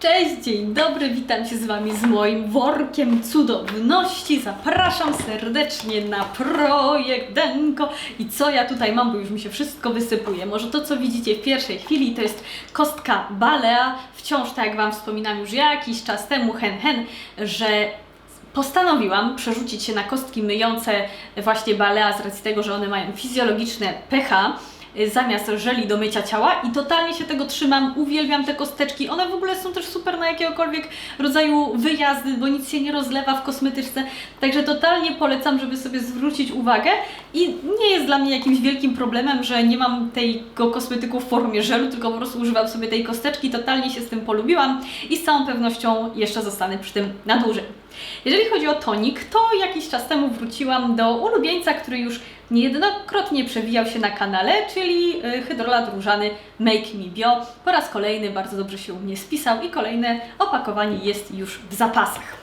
Cześć, dzień dobry, witam się z Wami z moim workiem cudowności. Zapraszam serdecznie na projekt Denko. I co ja tutaj mam, bo już mi się wszystko wysypuje. Może to, co widzicie w pierwszej chwili, to jest kostka Balea. Wciąż, tak jak Wam wspominam już jakiś czas temu, hen hen, że postanowiłam przerzucić się na kostki myjące właśnie Balea z racji tego, że one mają fizjologiczne pH zamiast żeli do mycia ciała i totalnie się tego trzymam, uwielbiam te kosteczki. One w ogóle są też super na jakiegokolwiek rodzaju wyjazdy, bo nic się nie rozlewa w kosmetyczce, także totalnie polecam, żeby sobie zwrócić uwagę i nie jest dla mnie jakimś wielkim problemem, że nie mam tego kosmetyku w formie żelu, tylko po prostu używam sobie tej kosteczki, totalnie się z tym polubiłam i z całą pewnością jeszcze zostanę przy tym na dłużej. Jeżeli chodzi o tonik, to jakiś czas temu wróciłam do ulubieńca, który już niejednokrotnie przewijał się na kanale, czyli y, hydrolat różany Make Me Bio. Po raz kolejny bardzo dobrze się u mnie spisał i kolejne opakowanie jest już w zapasach.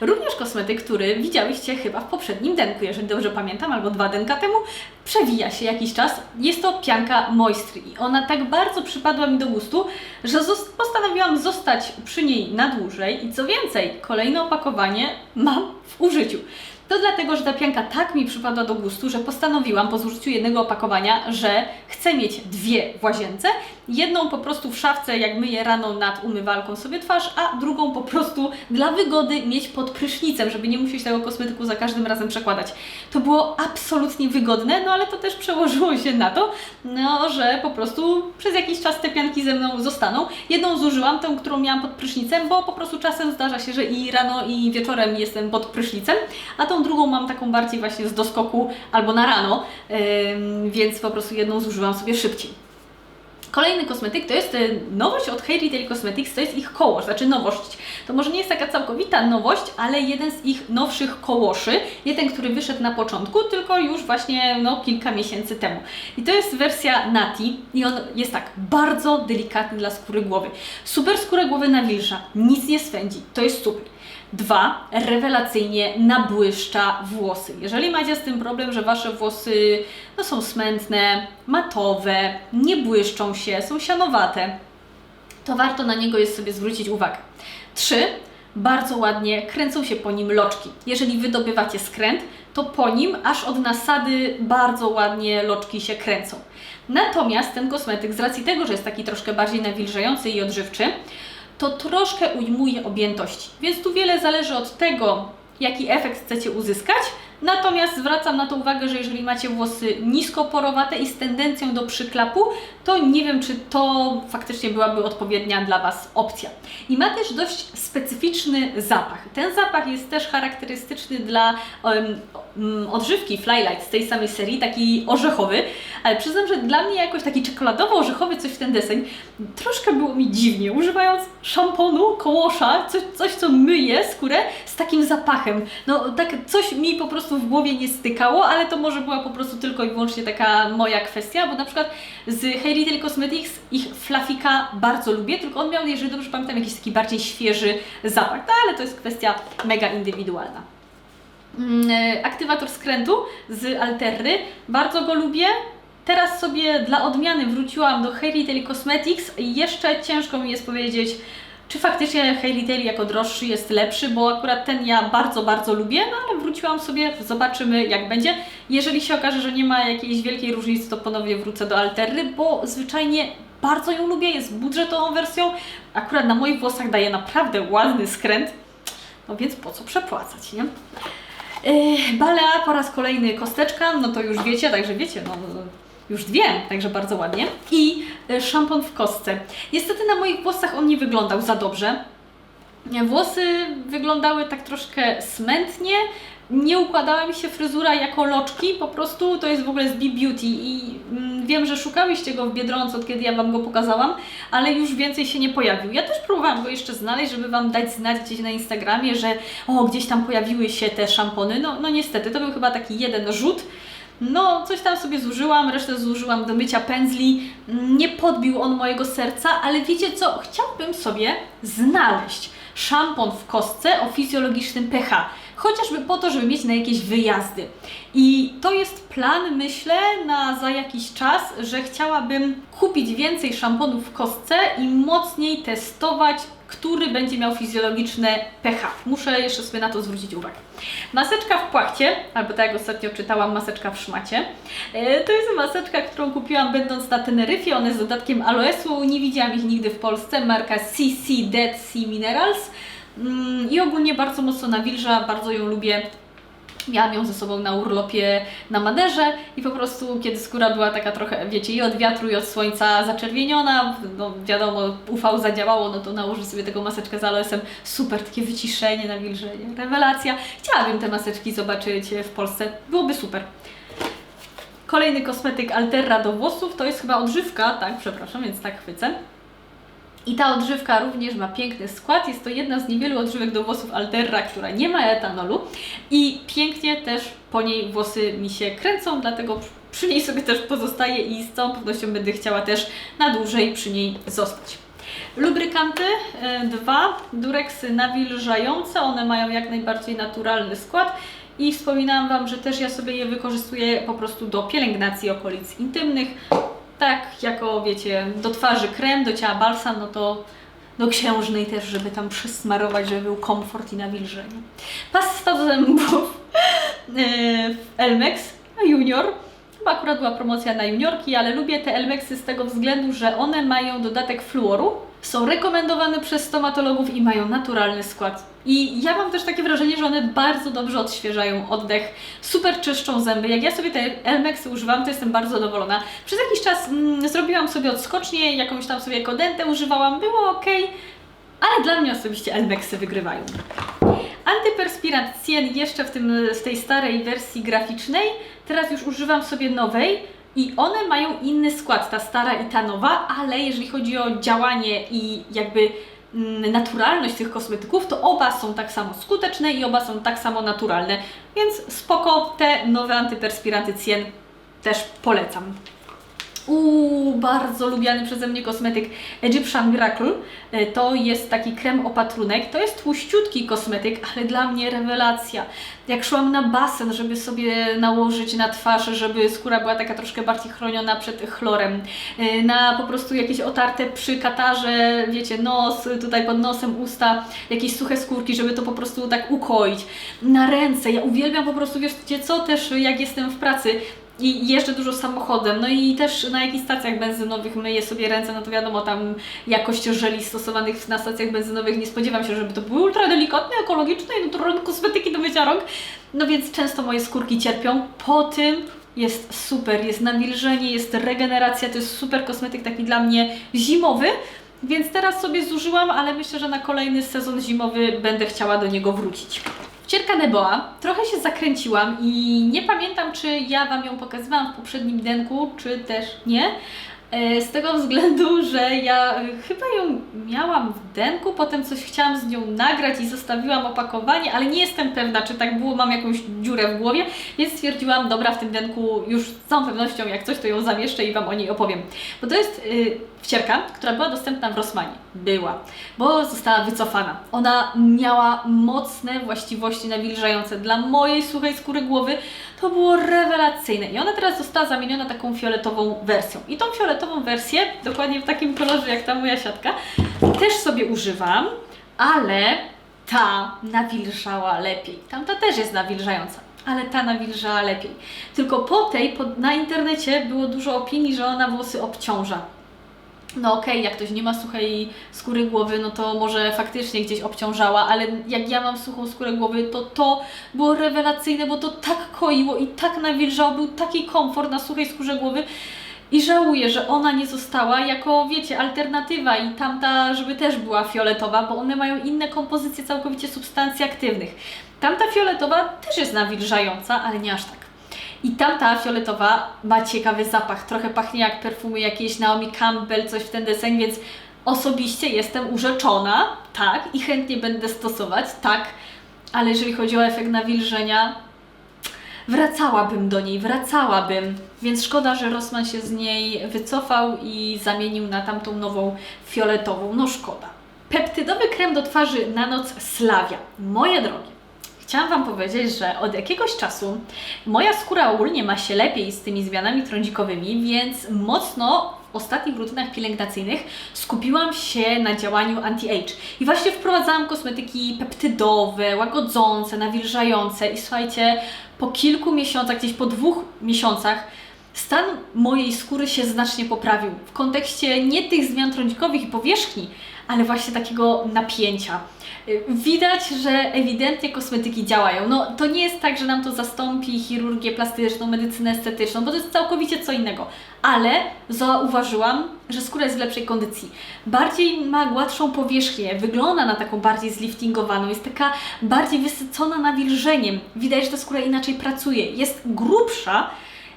Również kosmetyk, który widziałyście chyba w poprzednim denku, jeżeli dobrze pamiętam, albo dwa denka temu, przewija się jakiś czas. Jest to pianka Moistry i ona tak bardzo przypadła mi do gustu, że postanowiłam zostać przy niej na dłużej i co więcej, kolejne opakowanie mam w użyciu. To dlatego, że ta pianka tak mi przypadła do gustu, że postanowiłam po zużyciu jednego opakowania, że chcę mieć dwie w łazience. Jedną po prostu w szafce, jak myję rano nad umywalką sobie twarz, a drugą po prostu dla wygody mieć pod prysznicem, żeby nie musieć tego kosmetyku za każdym razem przekładać. To było absolutnie wygodne, no ale to też przełożyło się na to, no, że po prostu przez jakiś czas te pianki ze mną zostaną. Jedną zużyłam, tą, którą miałam pod prysznicem, bo po prostu czasem zdarza się, że i rano, i wieczorem jestem pod prysznicem, a tą drugą mam taką bardziej właśnie z doskoku albo na rano, więc po prostu jedną zużyłam sobie szybciej. Kolejny kosmetyk to jest e, nowość od Hair Retail Cosmetics, to jest ich kołosz, znaczy nowość. To może nie jest taka całkowita nowość, ale jeden z ich nowszych kołoszy, nie ten, który wyszedł na początku, tylko już właśnie no, kilka miesięcy temu. I to jest wersja Nati i on jest tak bardzo delikatny dla skóry głowy. Super skórę głowy nawilża, nic nie swędzi, to jest super. Dwa, rewelacyjnie nabłyszcza włosy. Jeżeli macie z tym problem, że Wasze włosy no, są smętne, matowe, nie błyszczą się, są sianowate, to warto na niego jest sobie zwrócić uwagę. Trzy, bardzo ładnie kręcą się po nim loczki. Jeżeli wydobywacie skręt, to po nim aż od nasady bardzo ładnie loczki się kręcą. Natomiast ten kosmetyk, z racji tego, że jest taki troszkę bardziej nawilżający i odżywczy, to troszkę ujmuje objętości. Więc tu wiele zależy od tego, jaki efekt chcecie uzyskać. Natomiast zwracam na to uwagę, że jeżeli macie włosy niskoporowate i z tendencją do przyklapu, to nie wiem, czy to faktycznie byłaby odpowiednia dla Was opcja. I ma też dość specyficzny zapach. Ten zapach jest też charakterystyczny dla mm, odżywki Flylight z tej samej serii, taki orzechowy, ale przyznam, że dla mnie jakoś taki czekoladowo-orzechowy coś w ten deseń troszkę było mi dziwnie, używając szamponu, kołosza, coś, coś co myje skórę z takim zapachem. No tak coś mi po prostu w głowie nie stykało, ale to może była po prostu tylko i wyłącznie taka moja kwestia, bo na przykład z Hair Retail Cosmetics ich flafika bardzo lubię, tylko on miał, jeżeli dobrze pamiętam, jakiś taki bardziej świeży zapach, no, ale to jest kwestia mega indywidualna. Mm, e, aktywator skrętu z Alterry. Bardzo go lubię. Teraz sobie dla odmiany wróciłam do Hair Retail Cosmetics jeszcze ciężko mi jest powiedzieć, czy faktycznie Hair Retail jako droższy jest lepszy, bo akurat ten ja bardzo, bardzo lubię, no ale wróciłam sobie, zobaczymy jak będzie. Jeżeli się okaże, że nie ma jakiejś wielkiej różnicy, to ponownie wrócę do Alterry, bo zwyczajnie bardzo ją lubię, jest budżetową wersją, akurat na moich włosach daje naprawdę ładny skręt, no więc po co przepłacać, nie? Yy, Balea po raz kolejny kosteczka, no to już wiecie, także wiecie, no, już dwie, także bardzo ładnie. I y, szampon w kostce. Niestety na moich włosach on nie wyglądał za dobrze. Włosy wyglądały tak troszkę smętnie, nie układała mi się fryzura jako loczki, po prostu to jest w ogóle z Be Beauty i mm, wiem, że szukałyście go w Biedronce od kiedy ja Wam go pokazałam, ale już więcej się nie pojawił. Ja też próbowałam go jeszcze znaleźć, żeby Wam dać znać gdzieś na Instagramie, że o, gdzieś tam pojawiły się te szampony, no, no niestety, to był chyba taki jeden rzut, no, coś tam sobie zużyłam, resztę zużyłam do mycia pędzli. Nie podbił on mojego serca, ale wiecie co? Chciałabym sobie znaleźć szampon w kostce o fizjologicznym pH. chociażby po to, żeby mieć na jakieś wyjazdy. I to jest plan, myślę, na za jakiś czas, że chciałabym kupić więcej szamponów w kostce i mocniej testować, który będzie miał fizjologiczne pH. Muszę jeszcze sobie na to zwrócić uwagę. Maseczka w płachcie, albo tak jak ostatnio czytałam, maseczka w szmacie. E, To jest maseczka, którą kupiłam będąc na Teneryfie. One z dodatkiem aloesu. Nie widziałam ich nigdy w Polsce. Marka CC Dead Sea Minerals. Mm, I ogólnie bardzo mocno nawilża, bardzo ją lubię. Miałam ją ze sobą na urlopie na Maderze i po prostu kiedy skóra była taka trochę, wiecie, i od wiatru i od słońca zaczerwieniona, no wiadomo, UV zadziałało, no to nałożę sobie tego maseczkę z aloesem, super, takie wyciszenie, nawilżenie, rewelacja. Chciałabym te maseczki zobaczyć w Polsce, byłoby super. Kolejny kosmetyk Alterra do włosów, to jest chyba odżywka, tak, przepraszam, więc tak chwycę. I ta odżywka również ma piękny skład. Jest to jedna z niewielu odżywek do włosów Alterra, która nie ma etanolu. I pięknie też po niej włosy mi się kręcą, dlatego przy niej sobie też pozostaję i z całą pewnością będę chciała też na dłużej przy niej zostać. Lubrykanty, e, dwa, dureksy nawilżające, one mają jak najbardziej naturalny skład i wspominałam Wam, że też ja sobie je wykorzystuję po prostu do pielęgnacji okolic intymnych, tak jako wiecie, do twarzy krem, do ciała balsam, no to do księżnej też, żeby tam przysmarować, żeby był komfort i nawilżenie. Pasta do zębów e, Elmex Junior. Chyba akurat była promocja na juniorki, ale lubię te Elmexy z tego względu, że one mają dodatek fluoru, są rekomendowane przez stomatologów i mają naturalny skład. I ja mam też takie wrażenie, że one bardzo dobrze odświeżają oddech, super czyszczą zęby. Jak ja sobie te Elmexy używam, to jestem bardzo zadowolona. Przez jakiś czas mm, zrobiłam sobie odskocznie, jakąś tam sobie jako dentę używałam, było ok, ale dla mnie osobiście Elmexy wygrywają. Antyperspirant Cien jeszcze w, tym, w tej starej wersji graficznej. Teraz już używam sobie nowej i one mają inny skład, ta stara i ta nowa, ale jeżeli chodzi o działanie i jakby mm, naturalność tych kosmetyków, to oba są tak samo skuteczne i oba są tak samo naturalne. Więc spoko, te nowe antyperspiranty Cien też polecam. Uuu, bardzo lubiany przeze mnie kosmetyk Egyptian Miracle. E, To jest taki krem opatrunek. To jest tłuściutki kosmetyk, ale dla mnie rewelacja. Jak szłam na basen, żeby sobie nałożyć na twarz, żeby skóra była taka troszkę bardziej chroniona przed chlorem, e, na po prostu jakieś otarte przy katarze, wiecie, nos, tutaj pod nosem, usta, jakieś suche skórki, żeby to po prostu tak ukoić. Na ręce, ja uwielbiam po prostu, wiecie co, też jak jestem w pracy, i jeżdżę dużo samochodem, no i też na jakichś stacjach benzynowych myję sobie ręce, no to wiadomo, tam jakość żeli stosowanych na stacjach benzynowych nie spodziewam się, żeby to były ultra delikatne, ekologiczne i naturalne kosmetyki do mycia rąk, no więc często moje skórki cierpią. Po tym jest super, jest nawilżenie, jest regeneracja, to jest super kosmetyk taki dla mnie zimowy, więc teraz sobie zużyłam, ale myślę, że na kolejny sezon zimowy będę chciała do niego wrócić. Wcierka Neboa. Trochę się zakręciłam i nie pamiętam, czy ja Wam ją pokazywałam w poprzednim denku, czy też nie. E, Z tego względu, że ja e, chyba ją miałam w denku, potem coś chciałam z nią nagrać i zostawiłam opakowanie, ale nie jestem pewna, czy tak było, mam jakąś dziurę w głowie, więc stwierdziłam, dobra, w tym denku już z całą pewnością, jak coś, to ją zamieszczę i Wam o niej opowiem. Bo to jest y, wcierka, która była dostępna w Rossmanie. Była, bo została wycofana. Ona miała mocne właściwości nawilżające. Dla mojej suchej skóry głowy to było rewelacyjne. I ona teraz została zamieniona taką fioletową wersją. I tą fioletową wersję, dokładnie w takim kolorze jak ta moja siatka, też sobie używam, ale ta nawilżała lepiej. Tamta też jest nawilżająca. Ale ta nawilżała lepiej. Tylko po tej, po, na internecie było dużo opinii, że ona włosy obciąża. No okej, jak ktoś nie ma suchej skóry głowy, no to może faktycznie gdzieś obciążała, ale jak ja mam suchą skórę głowy, to to było rewelacyjne, bo to tak koiło i tak nawilżało, był taki komfort na suchej skórze głowy. I żałuję, że ona nie została jako, wiecie, alternatywa i tamta, żeby też była fioletowa, bo one mają inne kompozycje całkowicie substancji aktywnych. Tamta fioletowa też jest nawilżająca, ale nie aż tak. I tamta fioletowa ma ciekawy zapach, trochę pachnie jak perfumy jakieś Naomi Campbell, coś w ten deseń, więc osobiście jestem urzeczona, tak, i chętnie będę stosować, tak, ale jeżeli chodzi o efekt nawilżenia, wracałabym do niej, wracałabym. Więc szkoda, że Rossmann się z niej wycofał i zamienił na tamtą nową fioletową. No szkoda. Peptydowy krem do twarzy na noc Slavia. Moje drogie, chciałam Wam powiedzieć, że od jakiegoś czasu moja skóra ogólnie ma się lepiej z tymi zmianami trądzikowymi, więc mocno w ostatnich rutynach pielęgnacyjnych skupiłam się na działaniu anti-age. I właśnie wprowadzałam kosmetyki peptydowe, łagodzące, nawilżające i słuchajcie, po kilku miesiącach, gdzieś po dwóch miesiącach, stan mojej skóry się znacznie poprawił. W kontekście nie tych zmian trądzikowych i powierzchni, ale właśnie takiego napięcia. Y, Widać, że ewidentnie kosmetyki działają. No to nie jest tak, że nam to zastąpi chirurgię plastyczną, medycynę estetyczną, bo to jest całkowicie co innego. Ale zauważyłam, że skóra jest w lepszej kondycji. Bardziej ma gładszą powierzchnię, wygląda na taką bardziej zliftingowaną, jest taka bardziej wysycona nawilżeniem. Widać, że ta skóra inaczej pracuje, jest grubsza,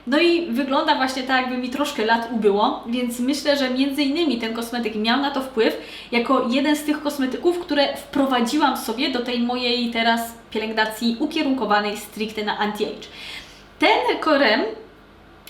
no i wygląda właśnie tak, jakby mi troszkę lat ubyło, więc myślę, że między innymi ten kosmetyk miał na to wpływ jako jeden z tych kosmetyków, które wprowadziłam sobie do tej mojej teraz pielęgnacji ukierunkowanej stricte na anti-age. Ten krem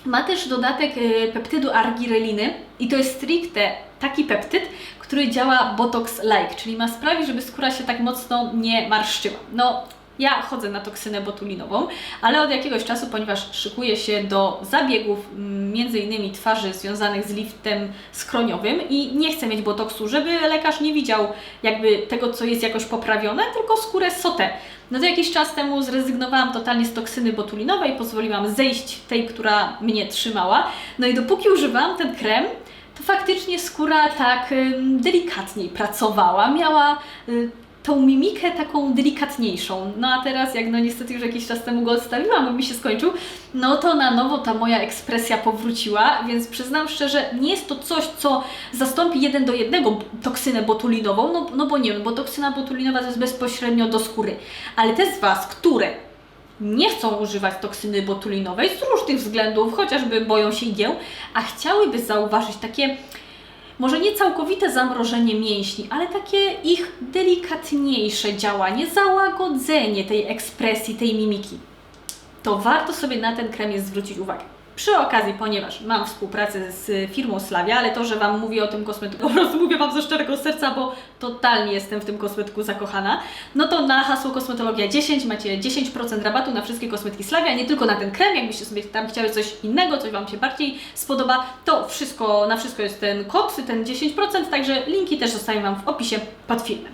ma też dodatek y, peptydu argireliny i to jest stricte taki peptyd, który działa botox-like, czyli ma sprawić, żeby skóra się tak mocno nie marszczyła. No, ja chodzę na toksynę botulinową, ale od jakiegoś czasu, ponieważ szykuję się do zabiegów, mm, między innymi twarzy związanych z liftem skroniowym i nie chcę mieć botoksu, żeby lekarz nie widział jakby tego, co jest jakoś poprawione, tylko skórę sotę. No to jakiś czas temu zrezygnowałam totalnie z toksyny botulinowej, pozwoliłam zejść tej, która mnie trzymała. No i dopóki używałam ten krem, to faktycznie skóra tak delikatniej pracowała, miała y, tą mimikę taką delikatniejszą. No a teraz, jak no niestety już jakiś czas temu go odstawiłam, bo mi się skończył, no to na nowo ta moja ekspresja powróciła, więc przyznam szczerze, nie jest to coś, co zastąpi jeden do jednego toksynę botulinową, no, no bo nie wiem, bo toksyna botulinowa to jest bezpośrednio do skóry. Ale te z Was, które nie chcą używać toksyny botulinowej z różnych względów, chociażby boją się igieł, a chciałyby zauważyć takie może nie całkowite zamrożenie mięśni, ale takie ich delikatniejsze działanie, załagodzenie tej ekspresji, tej mimiki, to warto sobie na ten krem jest zwrócić uwagę. Przy okazji, ponieważ mam współpracę z firmą Slavia, ale to, że Wam mówię o tym kosmetyku, po prostu mówię Wam ze szczerego serca, bo totalnie jestem w tym kosmetyku zakochana, no to na hasło kosmetologia 10 macie 10% rabatu na wszystkie kosmetyki Slavia, nie tylko na ten krem, jakbyście sobie tam chciały coś innego, coś Wam się bardziej spodoba, to wszystko, na wszystko jest ten kod, ten 10%, także linki też zostawiam Wam w opisie pod filmem.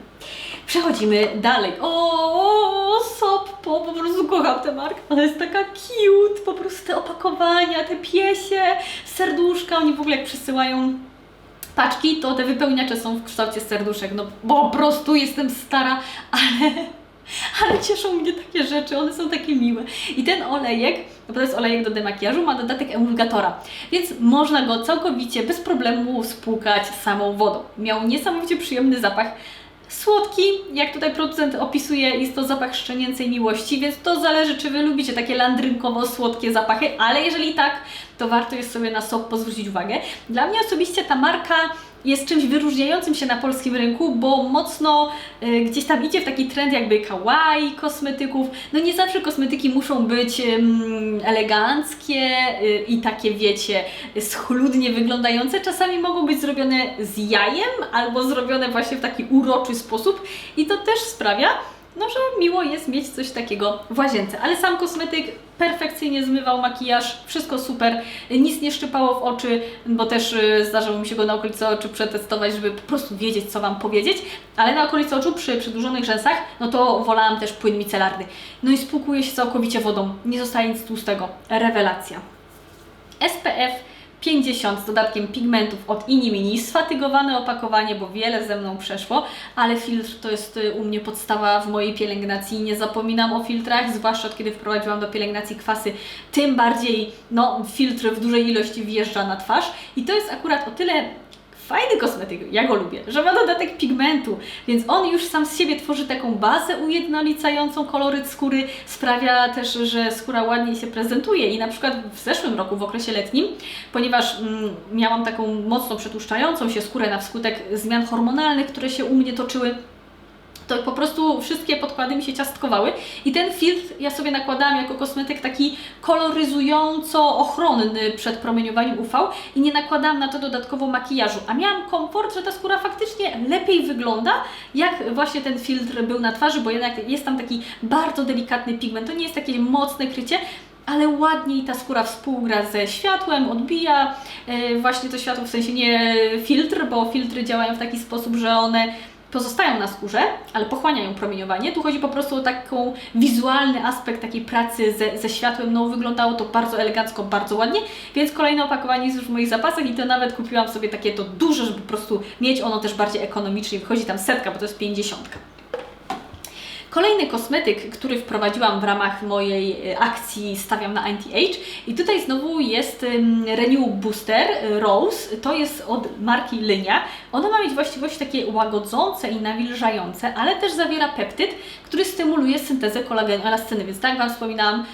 Przechodzimy dalej. O, Sop, po, po prostu kocham tę markę. Ona jest taka cute, po prostu te opakowania, te piesie, serduszka, oni w ogóle jak przysyłają paczki, to te wypełniacze są w kształcie serduszek. No po prostu jestem stara, ale ale cieszą mnie takie rzeczy, one są takie miłe. I ten olejek, bo to jest olejek do demakijażu, ma dodatek emulgatora, więc można go całkowicie bez problemu spłukać samą wodą. Miał niesamowicie przyjemny zapach. Słodki, jak tutaj producent opisuje, jest to zapach szczenięcej miłości, więc to zależy, czy Wy lubicie takie landrynkowo-słodkie zapachy, ale jeżeli tak, to warto jest sobie na sok pozwrócić uwagę. Dla mnie osobiście ta marka jest czymś wyróżniającym się na polskim rynku, bo mocno y, gdzieś tam idzie w taki trend jakby kawaii kosmetyków. No nie zawsze kosmetyki muszą być ym, eleganckie y, i takie wiecie, schludnie wyglądające. Czasami mogą być zrobione z jajem albo zrobione właśnie w taki uroczy sposób i to też sprawia, no, że miło jest mieć coś takiego w łazience. Ale sam kosmetyk perfekcyjnie zmywał makijaż, wszystko super, nic nie szczypało w oczy, bo też y, zdarzało mi się go na okolicy oczu przetestować, żeby po prostu wiedzieć, co Wam powiedzieć, ale na okolicy oczu przy przedłużonych rzęsach, no to wolałam też płyn micelarny. No i spłukuje się całkowicie wodą, nie zostaje nic tłustego. Rewelacja. SPF 50 z dodatkiem pigmentów od Inimini, sfatygowane opakowanie, bo wiele ze mną przeszło, ale filtr to jest y, u mnie podstawa w mojej pielęgnacji. Nie zapominam o filtrach, zwłaszcza od kiedy wprowadziłam do pielęgnacji kwasy, tym bardziej no, filtr w dużej ilości wjeżdża na twarz i to jest akurat o tyle fajny kosmetyk, ja go lubię, że ma dodatek pigmentu, więc on już sam z siebie tworzy taką bazę ujednolicającą koloryt skóry, sprawia też, że skóra ładniej się prezentuje i na przykład w zeszłym roku, w okresie letnim, ponieważ mm, miałam taką mocno przetłuszczającą się skórę na wskutek zmian hormonalnych, które się u mnie toczyły, to po prostu wszystkie podkłady mi się ciastkowały. I ten filtr ja sobie nakładałam jako kosmetyk taki koloryzująco ochronny przed promieniowaniem UV i nie nakładałam na to dodatkowo makijażu, a miałam komfort, że ta skóra faktycznie lepiej wygląda, jak właśnie ten filtr był na twarzy, bo jednak jest tam taki bardzo delikatny pigment, to nie jest takie mocne krycie, ale ładniej ta skóra współgra ze światłem, odbija e, właśnie to światło, w sensie nie filtr, bo filtry działają w taki sposób, że one pozostają na skórze, ale pochłaniają promieniowanie. Tu chodzi po prostu o taką wizualny aspekt takiej pracy ze, ze światłem. No wyglądało to bardzo elegancko, bardzo ładnie, więc kolejne opakowanie jest już w moich zapasach i to nawet kupiłam sobie takie to duże, żeby po prostu mieć ono też bardziej ekonomicznie. Wychodzi tam setka, bo to jest pięćdziesiątka. Kolejny kosmetyk, który wprowadziłam w ramach mojej e, akcji Stawiam na Anti-Age. I tutaj znowu jest Renew Booster y, Rose, to jest od marki Lynia. Ona ma mieć właściwości takie łagodzące i nawilżające, ale też zawiera peptyd, który stymuluje syntezę kolagenu elascyny, więc tak Wam wspominałam,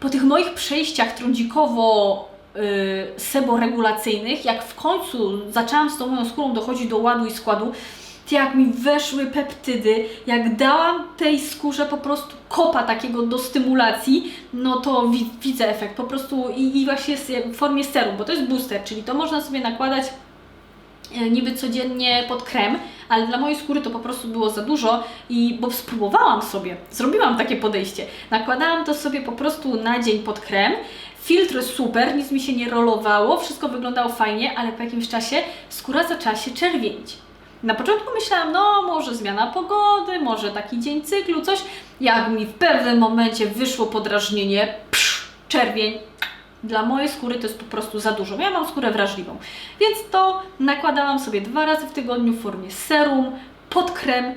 po tych moich przejściach trądzikowo yy, seboregulacyjnych, jak w końcu zaczęłam z tą moją skórą dochodzić do ładu i składu, jak mi weszły peptydy, jak dałam tej skórze po prostu kopa takiego do stymulacji, no to wi widzę efekt po prostu i, i właśnie w formie serum, bo to jest booster, czyli to można sobie nakładać e, niby codziennie pod krem, ale dla mojej skóry to po prostu było za dużo i bo spróbowałam sobie, zrobiłam takie podejście. Nakładałam to sobie po prostu na dzień pod krem. Filtr super, nic mi się nie rolowało, wszystko wyglądało fajnie, ale po jakimś czasie skóra zaczęła się czerwienić. Na początku myślałam, no może zmiana pogody, może taki dzień cyklu, coś. Jak mi w pewnym momencie wyszło podrażnienie, psz, czerwień, dla mojej skóry to jest po prostu za dużo. Ja mam skórę wrażliwą. Więc to nakładałam sobie dwa razy w tygodniu w formie serum, pod krem,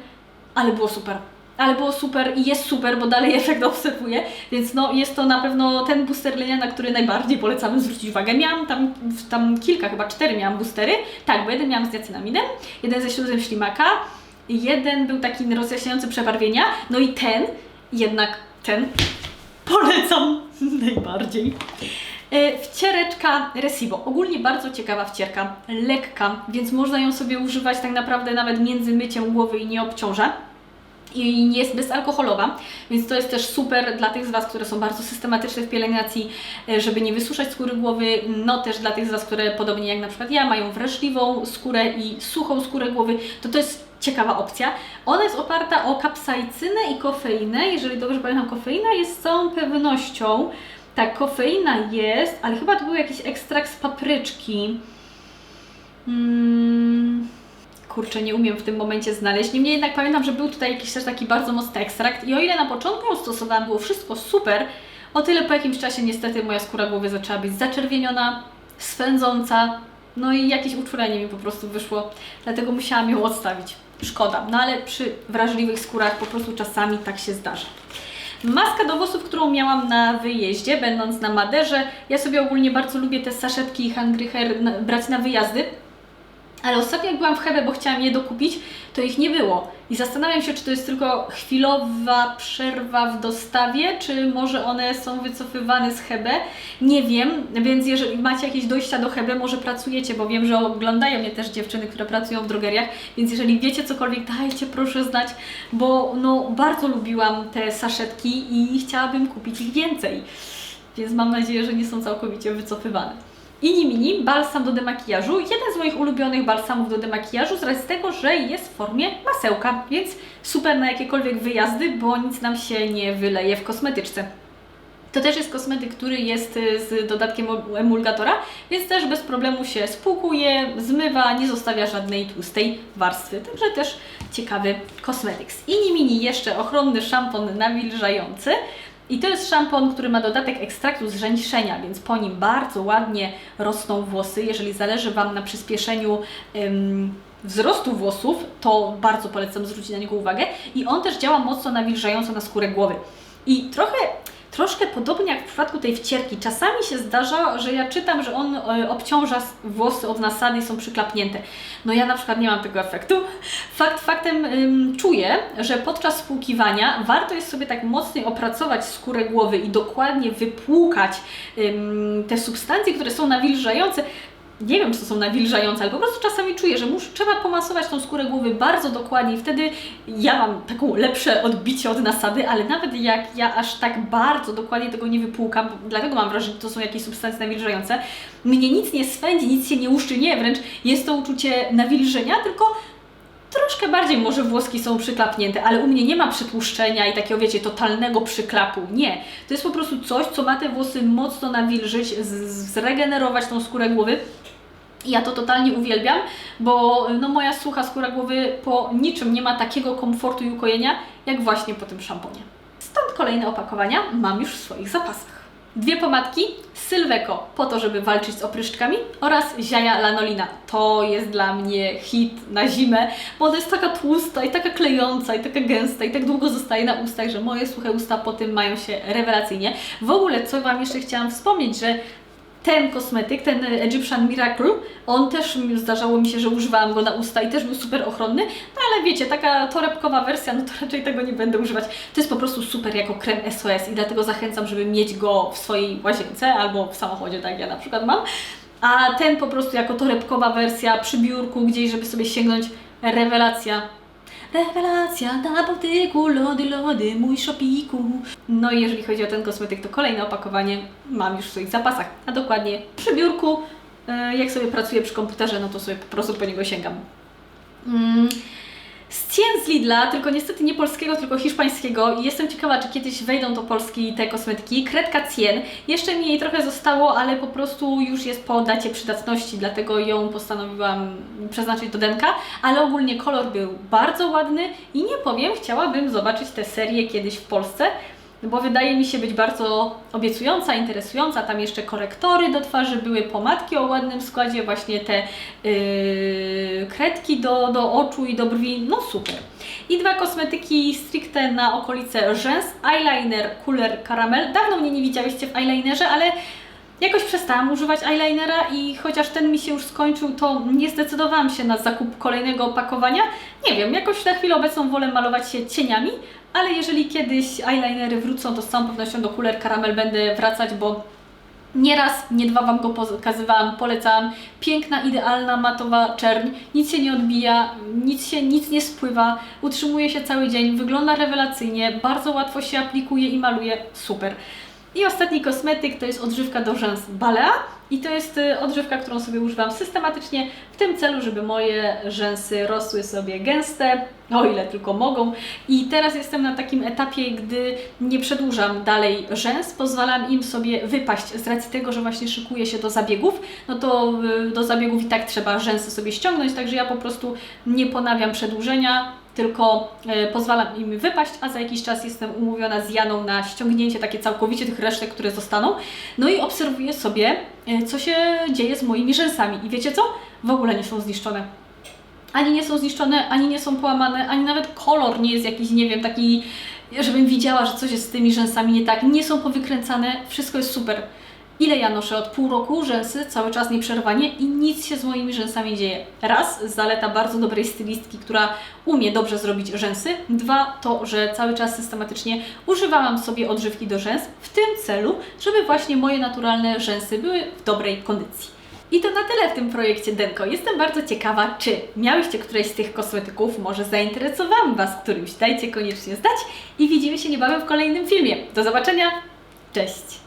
ale było super. Ale było super i jest super, bo dalej efekt obserwuję, więc no jest to na pewno ten booster lenia, na który najbardziej polecamy zwrócić uwagę. Miałam tam, tam kilka, chyba cztery miałam boostery, tak, bo jeden miałam z diacynamidem, jeden ze śluzem ślimaka, jeden był taki rozjaśniający przebarwienia, no i ten, jednak ten polecam najbardziej. E, Wciereczka Resibo. Ogólnie bardzo ciekawa wcierka, lekka, więc można ją sobie używać tak naprawdę nawet między myciem głowy i nie obciąża. I jest bezalkoholowa, więc to jest też super dla tych z Was, które są bardzo systematyczne w pielęgnacji, e, żeby nie wysuszać skóry głowy. No też dla tych z Was, które podobnie jak na przykład ja, mają wrażliwą skórę i suchą skórę głowy, to to jest ciekawa opcja. Ona jest oparta o kapsaicynę i kofeinę. Jeżeli dobrze pamiętam, kofeina jest z całą pewnością tak, kofeina jest, ale chyba to był jakiś ekstrakt z papryczki. Hmm, kurczę, nie umiem w tym momencie znaleźć. Niemniej jednak pamiętam, że był tutaj jakiś też taki bardzo mocny ekstrakt i o ile na początku stosowałam, było wszystko super, o tyle po jakimś czasie niestety moja skóra głowy zaczęła być zaczerwieniona, swędząca, no i jakieś uczulenie mi po prostu wyszło, dlatego musiałam ją odstawić. Szkoda, no ale przy wrażliwych skórach po prostu czasami tak się zdarza. Maska do włosów, którą miałam na wyjeździe, będąc na Maderze. Ja sobie ogólnie bardzo lubię te saszetki Hungry Hair brać na wyjazdy. Ale ostatnio jak byłam w Hebe, bo chciałam je dokupić, to ich nie było. I zastanawiam się, czy to jest tylko chwilowa przerwa w dostawie, czy może one są wycofywane z Hebe. Nie wiem, więc jeżeli macie jakieś dojścia do Hebe, może pracujecie, bo wiem, że oglądają mnie też dziewczyny, które pracują w drogeriach, więc jeżeli wiecie cokolwiek, dajcie proszę znać, bo no bardzo lubiłam te saszetki i chciałabym kupić ich więcej. Więc mam nadzieję, że nie są całkowicie wycofywane. Ini Mini balsam do demakijażu. Jeden z moich ulubionych balsamów do demakijażu z racji tego, że jest w formie masełka, więc super na jakiekolwiek wyjazdy, bo nic nam się nie wyleje w kosmetyczce. To też jest kosmetyk, który jest y, z dodatkiem emulgatora, więc też bez problemu się spłukuje, zmywa, nie zostawia żadnej tłustej warstwy. Także też ciekawy kosmetyk. Z Ini Mini jeszcze ochronny szampon nawilżający. I to jest szampon, który ma dodatek ekstraktu z żeńszenia, więc po nim bardzo ładnie rosną włosy. Jeżeli zależy Wam na przyspieszeniu ym, wzrostu włosów, to bardzo polecam zwrócić na niego uwagę. I on też działa mocno nawilżająco na skórę głowy. I trochę troszkę podobnie jak w przypadku tej wcierki. Czasami się zdarza, że ja czytam, że on e, obciąża włosy od nasady i są przyklapnięte. No ja na przykład nie mam tego efektu. Fakt faktem ym, czuję, że podczas spłukiwania warto jest sobie tak mocniej opracować skórę głowy i dokładnie wypłukać ym, te substancje, które są nawilżające, nie wiem, czy to są nawilżające, ale po prostu czasami czuję, że muszę, trzeba pomasować tą skórę głowy bardzo dokładnie i wtedy ja mam taką lepsze odbicie od nasady, ale nawet jak ja aż tak bardzo dokładnie tego nie wypłukam, dlatego mam wrażenie, że to są jakieś substancje nawilżające, mnie nic nie swędzi, nic się nie uszczy, nie, wręcz jest to uczucie nawilżenia, tylko troszkę bardziej może włoski są przyklapnięte, ale u mnie nie ma przytłuszczenia i takiego, wiecie, totalnego przyklapu. Nie. To jest po prostu coś, co ma te włosy mocno nawilżyć, zregenerować tą skórę głowy. Ja to totalnie uwielbiam, bo no, moja sucha skóra głowy po niczym nie ma takiego komfortu i ukojenia, jak właśnie po tym szamponie. Stąd kolejne opakowania mam już w swoich zapasach. Dwie pomadki Sylweko po to, żeby walczyć z opryszczkami oraz Ziaja Lanolina. To jest dla mnie hit na zimę, bo ona jest taka tłusta i taka klejąca i taka gęsta i tak długo zostaje na ustach, że moje suche usta po tym mają się rewelacyjnie. W ogóle, co Wam jeszcze chciałam wspomnieć, że ten kosmetyk, ten Egyptian Miracle, on też zdarzało mi się, że używałam go na usta i też był super ochronny, no ale wiecie, taka torebkowa wersja, no to raczej tego nie będę używać. To jest po prostu super jako krem SOS i dlatego zachęcam, żeby mieć go w swojej łazience albo w samochodzie, tak ja na przykład mam. A ten po prostu jako torebkowa wersja przy biurku gdzieś, żeby sobie sięgnąć, rewelacja. Rewelacja na Bałtyku, lody, lody, mój szopiku. No i jeżeli chodzi o ten kosmetyk, to kolejne opakowanie mam już w swoich zapasach, a dokładnie przy biurku. E, Jak sobie pracuję przy komputerze, no to sobie po prostu po niego sięgam. Mm. Z cien z Lidla, tylko niestety nie polskiego, tylko hiszpańskiego. I jestem ciekawa, czy kiedyś wejdą do Polski te kosmetyki. Kredka cien, jeszcze mi jej trochę zostało, ale po prostu już jest po dacie przydatności, dlatego ją postanowiłam przeznaczyć do denka, ale ogólnie kolor był bardzo ładny i nie powiem, chciałabym zobaczyć tę serię kiedyś w Polsce, bo wydaje mi się być bardzo obiecująca, interesująca. Tam jeszcze korektory do twarzy były, pomadki o ładnym składzie, właśnie te yy, kredki do, do oczu i do brwi, no super. I dwa kosmetyki stricte na okolice rzęs, eyeliner Cooler Caramel. Dawno mnie nie widziałyście w eyelinerze, ale jakoś przestałam używać eyelinera i chociaż ten mi się już skończył, to nie zdecydowałam się na zakup kolejnego opakowania. Nie wiem, jakoś na chwilę obecną wolę malować się cieniami, ale jeżeli kiedyś eyelinery wrócą, to z całą pewnością do Cooler Caramel będę wracać, bo nie raz, nie dwa Wam go pokazywałam, polecałam. Piękna, idealna, matowa czerń, nic się nie odbija, nic, się, nic nie spływa, utrzymuje się cały dzień, wygląda rewelacyjnie, bardzo łatwo się aplikuje i maluje, super. I ostatni kosmetyk to jest odżywka do rzęs Balea i to jest y, odżywka, którą sobie używam systematycznie w tym celu, żeby moje rzęsy rosły sobie gęste, o ile tylko mogą. I teraz jestem na takim etapie, gdy nie przedłużam dalej rzęs, pozwalam im sobie wypaść z racji tego, że właśnie szykuję się do zabiegów, no to y, do zabiegów i tak trzeba rzęsy sobie ściągnąć, także ja po prostu nie ponawiam przedłużenia, tylko e, pozwalam im wypaść, a za jakiś czas jestem umówiona z Janą na ściągnięcie takie całkowicie tych resztek, które zostaną. No i obserwuję sobie, e, co się dzieje z moimi rzęsami. I wiecie co? W ogóle nie są zniszczone. Ani nie są zniszczone, ani nie są połamane, ani nawet kolor nie jest jakiś, nie wiem, taki, żebym widziała, że coś jest z tymi rzęsami nie tak. Nie są powykręcane, wszystko jest super. Ile ja noszę od pół roku rzęsy, cały czas nieprzerwanie i nic się z moimi rzęsami dzieje. Raz, zaleta bardzo dobrej stylistki, która umie dobrze zrobić rzęsy. Dwa, to, że cały czas systematycznie używałam sobie odżywki do rzęs w tym celu, żeby właśnie moje naturalne rzęsy były w dobrej kondycji. I to na tyle w tym projekcie Denko. Jestem bardzo ciekawa, czy miałyście któreś z tych kosmetyków, może zainteresowałam Was którymś. Dajcie koniecznie znać i widzimy się niebawem w kolejnym filmie. Do zobaczenia, cześć!